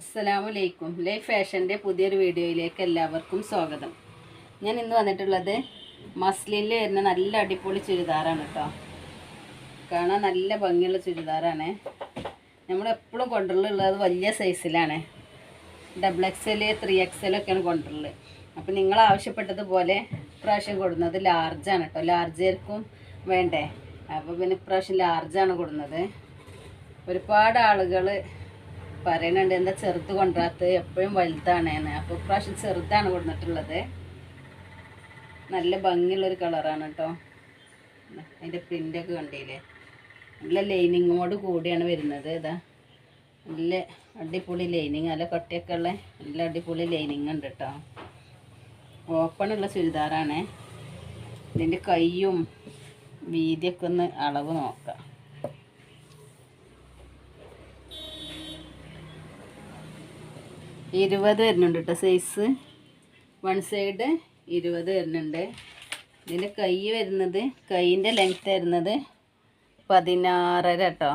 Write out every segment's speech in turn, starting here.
അസ്സലാമു അലൈക്കും ലൈഫ് ഫാഷന്റെ പുതിയൊരു വീഡിയോയിലേക്ക് എല്ലാവർക്കും സ്വാഗതം. ഞാൻ ഇന്ന് വന്നിട്ടുള്ളത് മസ്ലിനിൽ വരുന്ന നല്ല അടിപൊളി ചുരിദാറാണ് കേട്ടോ. കാണാൻ നല്ല ഭംഗിയുള്ള ചുരിദാറാണ്. നമ്മളെപ്പോഴും കൊണ്ടുള്ളത് വലിയ സൈസിലാണ്. Double X L three X ഒക്കെയാണ് കൊണ്ടുള്ളത് അപ്പോൾ നിങ്ങൾ ആവശ്യപ്പെട്ടതുപോലെ ഇപ്രാവശ്യം കൊടുക്കുന്നത് ലാർജാണ് കേട്ടോ. ലാർജർക്കും വേണ്ടേ? അപ്പോൾ പിന്നെ ഇപ്രാവശ്യം ലാർജാണ് കൊടുക്കുന്നത് ഒരുപാട് ആളുകൾ പറയുന്നുണ്ട് എന്താ ചെറുത് കൊണ്ടുവരാത്തത്? എപ്പോഴും വലുതാണ് അപ്പൊ അപ്പോൾ ഇപ്രാവശ്യം ചെറുതാണ് കൊടുത്തിട്ടുള്ളത്. നല്ല ഭംഗിയുള്ളൊരു കളറാണ് കേട്ടോ അതിന്റെ പ്രിന്റൊക്കെ കണ്ടില്ലേ? നല്ല ലൈനിങ്ങോട് കൂടിയാണ് വരുന്നത് ഇതാ. നല്ല അടിപൊളി ലൈനിങ് നല്ല കട്ടിയൊക്കെ ഉള്ള നല്ല അടിപൊളി ലൈനിങ് ഉണ്ട് കേട്ടോ ഓപ്പണുള്ള ചുരിദാറാണ്. ഇതിന്റെ കൈയും വീതിയൊക്കെ ഒന്ന് അളവ് നോക്കാം. ഇരുപത് വരുന്നുണ്ട് കേട്ടോ സൈസ് വൺ സൈഡ് ഇരുപത് വരുന്നുണ്ട്. ഇതിന്റെ കൈ വരുന്നത് കൈയിന്റെ ലെങ്ത്ത് വരുന്നത് പതിനാറര കേട്ടോ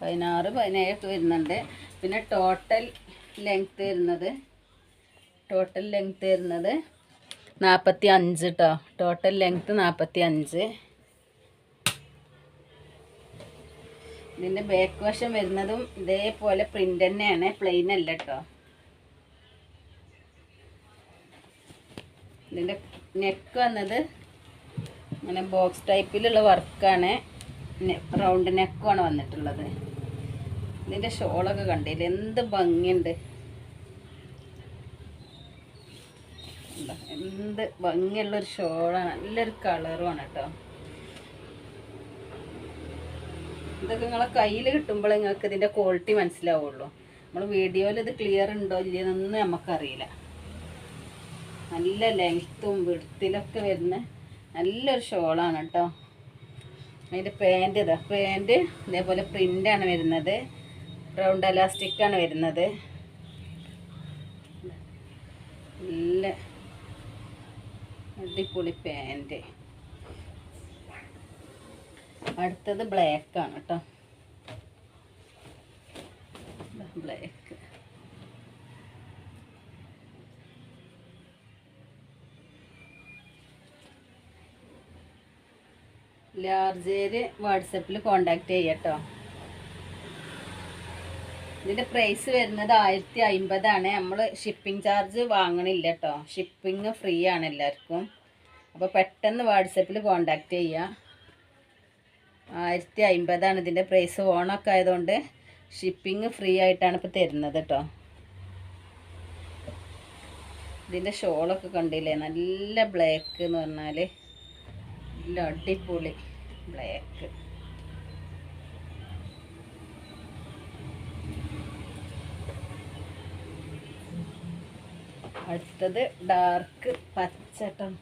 പതിനാറ് പതിനേഴൊക്കെ വരുന്നുണ്ട്. പിന്നെ ടോട്ടൽ ലെങ്ത്ത് വരുന്നത് ടോട്ടൽ ലെങ്ത്ത് വരുന്നത് നാൽപ്പത്തി അഞ്ച് കേട്ടോ ടോട്ടൽ ലെങ്ത്ത് നാൽപ്പത്തി അഞ്ച് ഇതിന്റെ ബാക്ക് വശം വരുന്നതും ഇതേപോലെ പ്രിന്റ് തന്നെയാണ് പ്ലെയിൻ അല്ല കേട്ടോ ഇതിന്റെ നെക്ക് വന്നത് അങ്ങനെ ബോക്സ് ടൈപ്പിലുള്ള വർക്കാണ് റൗണ്ട് നെക്കുമാണ് വന്നിട്ടുള്ളത്. ഇതിന്റെ ഷോളൊക്കെ കണ്ടില്ല എന്ത് ഭംഗിയുണ്ട്? എന്ത് ഭംഗിയുള്ളൊരു ഷോളാണ്. നല്ലൊരു കളറുമാണ് കേട്ടോ. ഇതൊക്കെ നിങ്ങളെ കയ്യിൽ കിട്ടുമ്പോൾ നിങ്ങൾക്ക് ഇതിന്റെ ക്വാളിറ്റി മനസ്സിലാവുള്ളൂ. നമ്മൾ വീഡിയോയിൽ ഇത് ക്ലിയർ ഉണ്ടോ ഇല്ലയെന്നൊന്നും നമുക്കറിയില്ല നല്ല ലെങ്ത്തും വിടുത്തിലൊക്കെ വരുന്ന നല്ലൊരു ഷോളാണ് കേട്ടോ അതിന്റെ പാന്റ് ഇതാ. പാന്റ് ഇതേപോലെ പ്രിന്റാണ് വരുന്നത്. റൗണ്ട് അലാസ്റ്റിക്കാണ് വരുന്നത്. നല്ല അടിപൊളി പാന്റ് അടുത്തത് ബ്ലാക്ക് ആണ് കേട്ടോ ബ്ലാക്ക് ലാർജേര് വാട്സപ്പിൽ കോണ്ടാക്ട് ചെയ്യട്ടോ ഇതിന്റെ പ്രൈസ് വരുന്നത് ആയിരത്തി അമ്പതാണ് നമ്മൾ ഷിപ്പിംഗ് ചാർജ് വാങ്ങണില്ല കേട്ടോ. ഷിപ്പിംഗ് ഫ്രീ ആണ് എല്ലാവർക്കും. അപ്പോൾ പെട്ടെന്ന് വാട്സപ്പിൽ കോണ്ടാക്ട് ചെയ്യുക ആയിരത്തി അമ്പതാണ് ഇതിന്റെ പ്രൈസ് ഓണൊക്കെ ആയതുകൊണ്ട് ഷിപ്പിംഗ് ഫ്രീ ആയിട്ടാണ് ഇപ്പോൾ തരുന്നത് കേട്ടോ. ഇതിന്റെ ഷോളൊക്കെ കണ്ടില്ലേ? നല്ല ബ്ലാക്ക് എന്ന് പറഞ്ഞാൽ നല്ല അടിപൊളി ബ്ലാക്ക് അടുത്തത് ഡാർക്ക് പച്ചട്ടം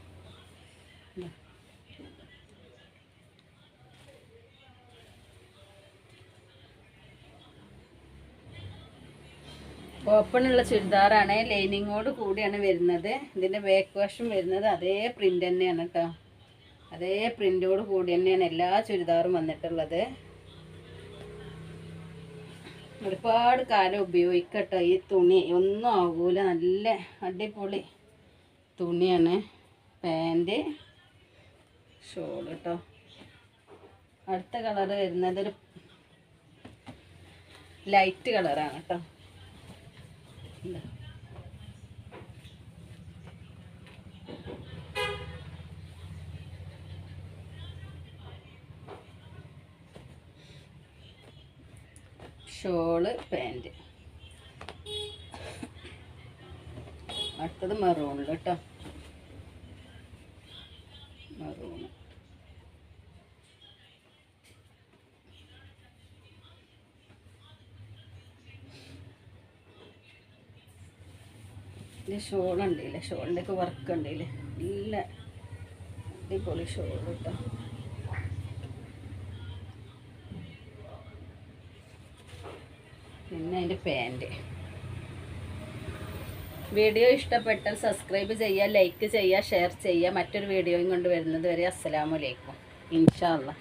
ഓപ്പൺ ഉള്ള ചുരിദാറാണ് ലൈനിങ്ങോട് കൂടിയാണ് വരുന്നത്. ഇതിന്റെ ബാക്ക് വാഷും വരുന്നത്. അതേ പ്രിന്റ് തന്നെയാണ് കേട്ടോ അതേ പ്രിന്റോട് കൂടി തന്നെയാണ് എല്ലാ ചുരിദാറും വന്നിട്ടുള്ളത്. ഒരുപാട് കാലം ഉപയോഗിക്കട്ടോ ഈ തുണി. ഒന്നും ആകൂല നല്ല അടിപൊളി തുണിയാണ്. പാന്റ് ഷോൾ കേട്ടോ അടുത്ത കളർ വരുന്നത് ഒരു ലൈറ്റ് കളറാണ് കേട്ടോ ഇതാ. Shawl pant. അടുത്തത് മെറൂണിൽ കേട്ടോ മെറൂണ്. ഷോളുണ്ടല്ലേ ഷോൾ ഉണ്ടല്ലേ ഷോളിന്റെ ഒക്കെ വർക്ക് ഉണ്ടല്ലേ നല്ല അടിപൊളി ഷോൾ കേട്ടോ പിന്നെ അതിന്റെ പാന്റ് വീഡിയോ ഇഷ്ടപ്പെട്ടാൽ സബ്സ്ക്രൈബ് ചെയ്യുക ലൈക്ക് ചെയ്യുക ഷെയർ ചെയ്യുക. മറ്റൊരു വീഡിയോയും കൊണ്ട് വരുന്നത് വരെ അസ്സലാമലൈക്കും ഇൻഷാ അല്ലാ